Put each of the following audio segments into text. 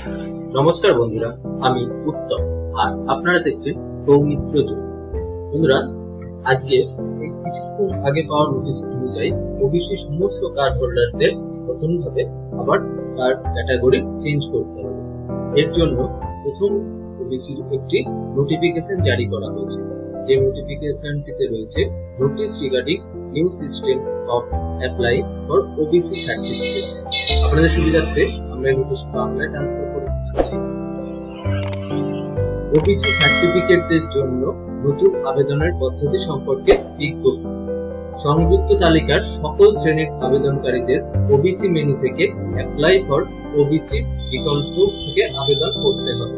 নমস্কার বন্ধুরা, আমি উত্তম, আর আপনারা দেখছেন সৌমিত্র যোগ বন্ধুরা, আজকে কিছুক্ষণ আগে পাওয়া নোটিশ অনুযায়ী ওবিসি সমস্ত কার্ড হোল্ডারদের নতুন ভাবে আবার কার্ড ক্যাটাগরি চেঞ্জ করতে হবে। এর জন্য প্রথম ওবিসির একটি নোটিফিকেশন জারি করা হয়েছে। যে নোটিফিকেশনটিতে রয়েছে notice regarding new system of apply for OBC certificate আপনাদের সুবিধার্থে আমরা এই নোটিশ বাংলায় ট্রান্সফার দিচ্ছি ওবিসি সার্টিফিকেটদের জন্য নতুন আবেদনের পদ্ধতি সম্পর্কে বিজ্ঞপ্তি সংযুক্ত তালিকার সকল শ্রেণির আবেদনকারীদের ওবিসি মেনু থেকে অ্যাপ্লাই ফর ওবিসি বিকল্প থেকে আবেদন করতে হবে।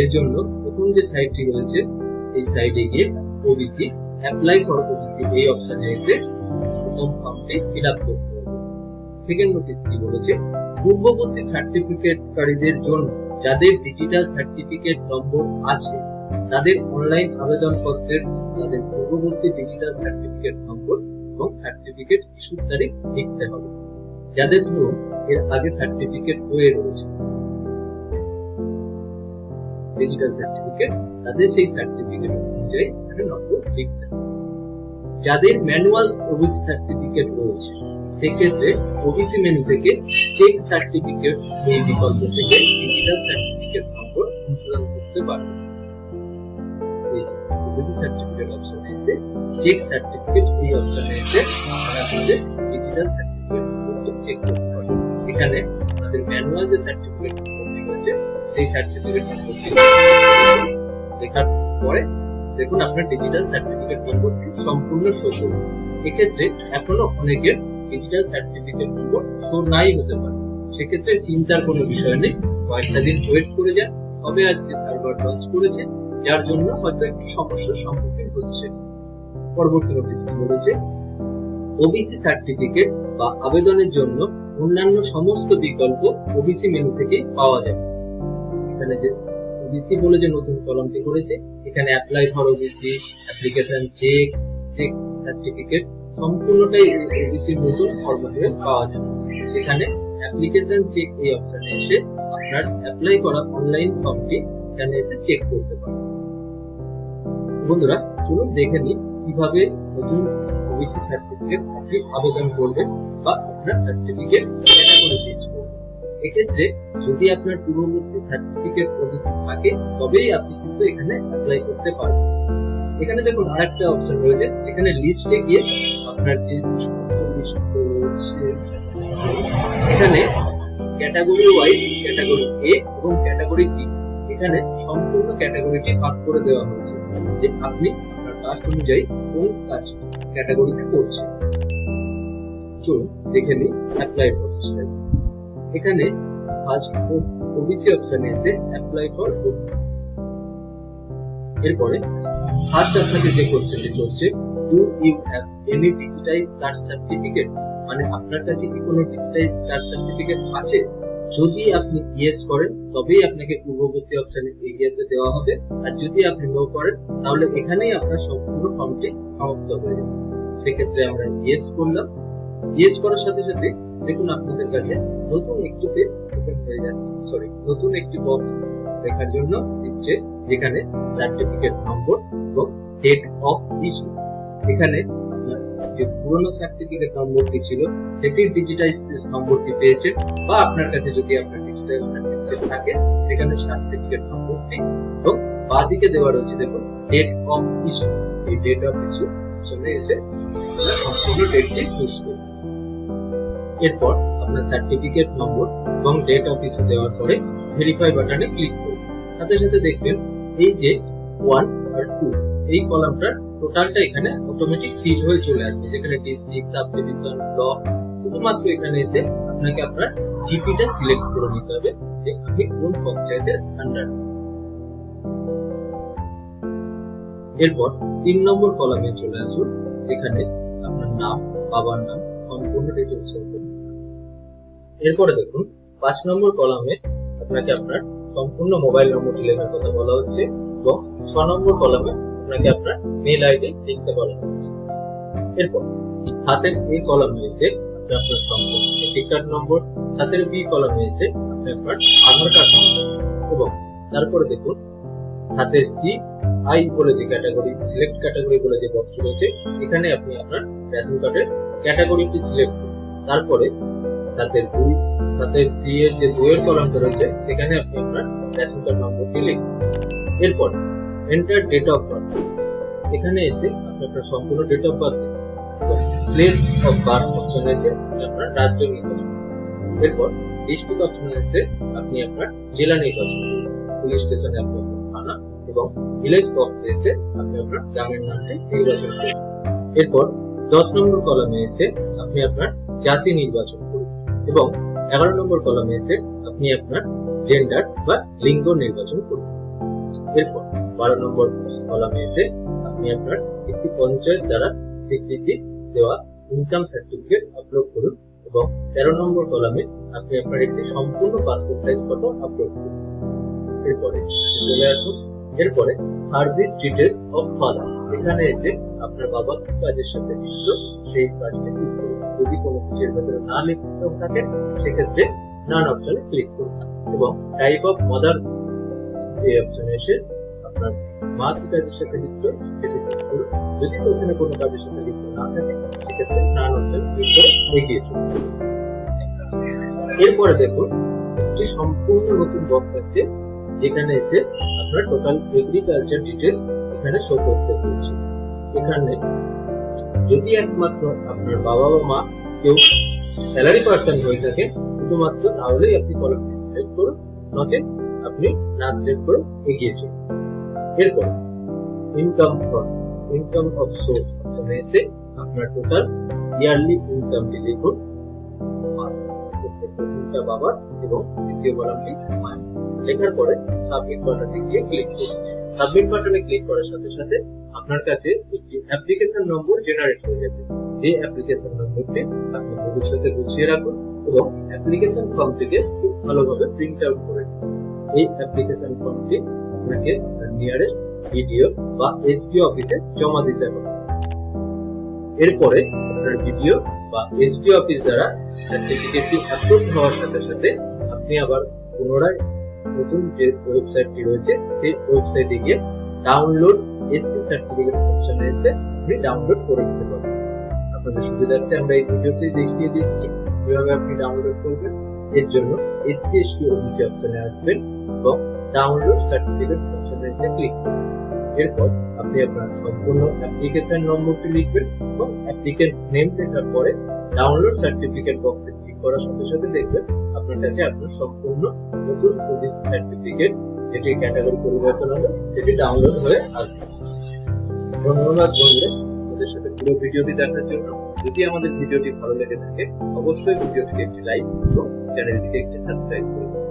এর জন্য প্রথম যে সাইটটি রয়েছে, এই সাইটে গিয়ে ওবিসি, অ্যাপ্লাই ফর ওবিসি এই অপশনে এসে প্রথম ফর্মটি ফিল আপ করতে হবে। সেকেন্ড নোটিস কি বলেছে, পূর্ববর্তী সার্টিফিকেটকারীদের জন্য যাদের ডিজিটাল সার্টিফিকেট নম্বর আছে, তাদের অনলাইন আবেদনপত্রের তাদের পূর্ববর্তী ডিজিটাল সার্টিফিকেট নম্বর এবং সার্টিফিকেট ইস্যুর তারিখ লিখতে হবে। যাদের ধরুন, এর আগে সার্টিফিকেট হয়ে রয়েছে। ডিজিটাল সার্টিফিকেট তাদের সেই সার্টিফিকেট অনুযায়ী এখানে নম্বর লিখতে হবে। যাদের ম্যানুয়াল ওবিসি সার্টিফিকেট রয়েছে, সেক্ষেত্রে ওবিসি মেনু থেকে চেক সার্টিফিকেট এই বিকল্প থেকে ডিজিটাল সার্টিফিকেট নম্বর অনুসরণ করতে পারবে এই সার্টিফিকেট এসে চেক সার্টিফিকেট এই এসে ডিজিটাল সার্টিফিকেট চেক করতে এখানে আপনাদের ম্যানুয়াল যে সার্টিফিকেট রয়েছে সেই সার্টিফিকেট নম্বরটি লেখার পরে দেখুন আপনার ডিজিটাল সার্টিফিকেট নম্বরটি সম্পূর্ণ শো এক্ষেত্রে এখনও অনেকের ডিজিটাল সার্টিফিকেট নম্বর শো নাই হতে পারে। সেক্ষেত্রে চিন্তার কোনো বিষয় নেই। কয়েকটা দিন ওয়েট করে যান। সবে আজকে সার্ভার লঞ্চ করেছে, যার জন্য হয়তো একটু সমস্যার সম্মুখীন হচ্ছে। পরবর্তী নোটিশ বলেছে ওবিসি সার্টিফিকেট বা আবেদনের জন্য অন্যান্য সমস্ত বিকল্প ওবিসি মেনু থেকে পাওয়া যায় এখানে যে ওবিসি বলে যে নতুন কলমটি করেছে, এখানে apply for OBC application check check certificate সম্পূর্ণটাই ওবিসির নতুন ফরম্যাটে পাওয়া যায় সেখানে অ্যাপ্লিকেশন চেক এই অপশনে এসে আপনার অ্যাপ্লাই করা অনলাইন ফর্মটি এখানে এসে চেক করতে পারেন বন্ধুরা, চলুন দেখে নিই কীভাবে নতুন ওবিসি সার্টিফিকেট আপনি আবেদন করবেন বা আপনার সার্টিফিকেট ক্যাটাগরি চেঞ্জ করবেন। এক্ষেত্রে যদি আপনার পূর্ববর্তী সার্টিফিকেট ওবিসি থাকে, তবেই আপনি কিন্তু এখানে অ্যাপ্লাই করতে পারবেন। এখানে দেখুন আরেকটা অপশন রয়েছে, যেখানে লিস্টে গিয়ে আপনার যে এখানে ক্যাটাগরি ওয়াইজ ক্যাটাগরি এ এবং ক্যাটাগরি বি এখানে সম্পূর্ণ ক্যাটাগরিটি ভাগ করে দেওয়া হয়েছে যে আপনি আপনার কাস্ট অনুযায়ী কোন কাজ ক্যাটাগরিতে করছেন চলুন দেখে নিই অ্যাপ্লাই প্রসেসটা এখানে ফার্স্ট ওবিসি অপশনে এসে অ্যাপ্লাই ফর ওবিসি এরপরে ফার্স্ট আপনাকে যে কোশ্চেনটি করছে do you have any digitise caste certificate মানে আপনার কাছে কি কোনো ডিজিটাইজ কাস্ট সার্টিফিকেট আছে? যদি আপনি ইয়েস করেন, তবেই আপনাকে পূর্ববর্তী অপশনে এগিয়েতে দেওয়া হবে। আর যদি আপনি নো করেন, তাহলে এখানেই আপনার সম্পূর্ণ ফর্মটি সমাপ্ত হয়ে যাবে। সেক্ষেত্রে আমরা ইয়েস করলাম। ইয়েস করার সাথে সাথে দেখুন আপনাদের কাছে নতুন একটি পেজ ওপেন হয়ে যাচ্ছে। সরি নতুন একটি বক্স দেখার জন্য দিচ্ছে, যেখানে সার্টিফিকেট নম্বর এবং ডেট অফ ইস্যু এখানে আপনার যে পুরনো সার্টিফিকেট নম্বরটি ছিল, সেটির ডিজিটাইজ নম্বরটি পেয়েছে, বা আপনার কাছে যদি আপনার ডিজিটাল সার্টিফিকেট থাকে, সেখানে সার্টিফিকেট নম্বরটি এবং বাদিকে দেওয়া রয়েছে, দেখুন ডেট অফ ইস্যু এই ডেট অফ ইস্যু সামনে এসে সম্পূর্ণ ডেটটি চুজ করুন। এরপর আপনার সার্টিফিকেট নম্বর এবং ডেট অফ ইস্যু দেওয়ার পরে ভেরিফাই বাটনে ক্লিক করুন। সাথে সাথে দেখবেন, এই যে ওয়ান আর টু এই কলামটা টোটালটা এখানে অটোমেটিক ফিল হয়ে চলে আসবে, যেখানে ডিস্ট্রিক্ট সাব ডিভিশন ব্লক শুধুমাত্র এখানে এসে আপনাকে আপনার জিপিটা সিলেক্ট করে নিতে হবে, যে আপনি কোন পঞ্চায়েতের আন্ডার এরপর তিন নম্বর কলামে চলে আসুন, যেখানে আপনার নাম, বাবার নাম, সম্পূর্ণ ডিটেলস এরপরে দেখুন, পাঁচ নম্বর কলামে আপনাকে আপনার সম্পূর্ণ মোবাইল নম্বরটি লেখার কথা বলা হচ্ছে, এবং ছ নম্বর কলামে আপনাকে আপনার মেল আইডি লিখতে বলা হচ্ছে এরপর, সাতের এই কলামে এসে আপনার সম্পূর্ণ এপিক কার্ড নম্বর সাতের বি কলামে আপনি আপনার আধার কার্ড নম্বর এবং তারপরে দেখুন, সাতের সি আই বলে যে ক্যাটাগরি সিলেক্ট ক্যাটাগরি বলে যে বক্স রয়েছে, এখানে আপনি আপনার রেশন কার্ডের ক্যাটাগরিটি সিলেক্ট করুন। তারপরে সাতের দুই, সাতের সি এর যে দুইয়ের কলামটা রয়েছে, সেখানে আপনি আপনার রেশন কার্ড নম্বরটি লিখুন। এরপর এন্টার ডেট অফ বার্থ এখানে এসে আপনি আপনার সম্পূর্ণ date of birth place of birth অপশনে এসে আপনার রাজ্য নির্বাচন। এরপর ডিস্ট্রিক্ট অপশনে এসে আপনি আপনার জেলা নির্বাচন পুলিশ স্টেশনে আপনি আপনার থানা এবং ভিলেজ বক্সে এসে আপনি আপনার গ্রামের নামটি নির্বাচন করুন। এরপর দশ নম্বর কলামে এসে আপনি আপনার জাতি নির্বাচন করুন এবং এগারো নম্বর কলামে এসে আপনি আপনার জেন্ডার বা লিঙ্গ নির্বাচন করুন। এরপর বারো নম্বর কলামে এসে আপনি আপনার একটি পঞ্চায়েত দ্বারা স্বীকৃতি দেওয়া ইনকাম সার্টিফিকেট আপলোড করুন এবং তেরো নম্বর কলামে আপনি আপনার একটি সম্পূর্ণ পাসপোর্ট সাইজ ফটো আপলোড করুন। এরপরে চলে আসুন। এরপরে সার্ভিস ডিটেলস অফ ফাদার এখানে এসে আপনার বাবা কি কাজের সাথে যুক্ত সেই কাজটি চুজ করুন যদি কোনো কিছুর ভেতরে না লিখতে থাকে, সেক্ষেত্রে নান অপশনে ক্লিক করুন। এবং টাইপ অফ মাদার এই অপশনে এসে আপনার মা কাজের সাথে লিপ্ত যদি ওখানে কোনো কাজের সাথে লিপ্ত না থাকে, সেক্ষেত্রে এগিয়ে এরপরে দেখুন সম্পূর্ণ নতুন বক্স যেখানে এসে আপনার টোটাল এগ্রিকালচার ডিটেলস এখানে শো করতে হচ্ছে এখানে যদি একমাত্র আপনার বাবা বা মা কেউ স্যালারি পার্সন হয়ে থাকে, শুধুমাত্র তাহলেই আপনি কলামটি সিলেক্ট করুন, নচেত আপনি না সিলেক্ট করে এগিয়ে চলুন। এরপর income for income of source অপশনে এসে আপনার টোটাল ইয়ারলি ইনকামটি লিখুন। প্রথমটা এবং মায়ের লেখার পরে সাবমিট বাটনে গিয়ে ক্লিক করুন। সাবমিট বাটনে ক্লিক করার সাথে সাথে আপনার কাছে একটি অ্যাপ্লিকেশন নম্বর জেনারেট হয়ে যাবে। যে অ্যাপ্লিকেশন নম্বরটি আপনি ভবিষ্যতে গুছিয়ে রাখুন এবং অ্যাপ্লিকেশন ফর্মটিকে খুব ভালোভাবে প্রিন্ট আউট করে এই অ্যাপ্লিকেশন ফর্মটি আপনাকে নিয়ারেস্ট ভিডিও বা এসডিও অফিসে জমা দিতে হবে। এরপরে আপনার ভিডিও বা এসডিও অফিস দ্বারা সার্টিফিকেটটি অ্যাপ্রুভ হওয়ার সাথে সাথে আপনি আবার পুনরায় নতুন যে ওয়েবসাইটটি রয়েছে, সেই ওয়েবসাইটে গিয়ে ডাউনলোড এসসি সার্টিফিকেট অপশনে এসে আপনি ডাউনলোড করে নিতে পারবেন। আপনাদের সুবিধার্থে আমরা এই ভিডিওতে দেখিয়ে দিচ্ছি, কীভাবে আপনি ডাউনলোড করবেন। এর জন্য এসসি এসটি ওবিসি অপশনে আসবেন এবং ডাউনলোড সার্টিফিকেট অপশনে এসে ক্লিক করবেন এরপর আপনি আপনার সম্পূর্ণ অ্যাপ্লিকেশন নম্বরটি লিখবেন এবং অ্যাপ্লিকেন্ট নেম লেখার পরে ডাউনলোড সার্টিফিকেট বক্সে ক্লিক করার সাথে সাথে দেখবেন আপনার কাছে আপনার সম্পূর্ণ নতুন ওবিসি সার্টিফিকেট যেটি ক্যাটাগরি পরিবর্তন হবে, সেটি ডাউনলোড হয়ে আসবে। ধন্যবাদ বন্ধুরা, আমাদের সাথে পুরো ভিডিওটি দেখার জন্য। যদি আমাদের ভিডিওটি ভালো লেগে থাকে, অবশ্যই ভিডিওটিকে একটি লাইক এবং চ্যানেলটিকে একটি সাবস্ক্রাইব করুন।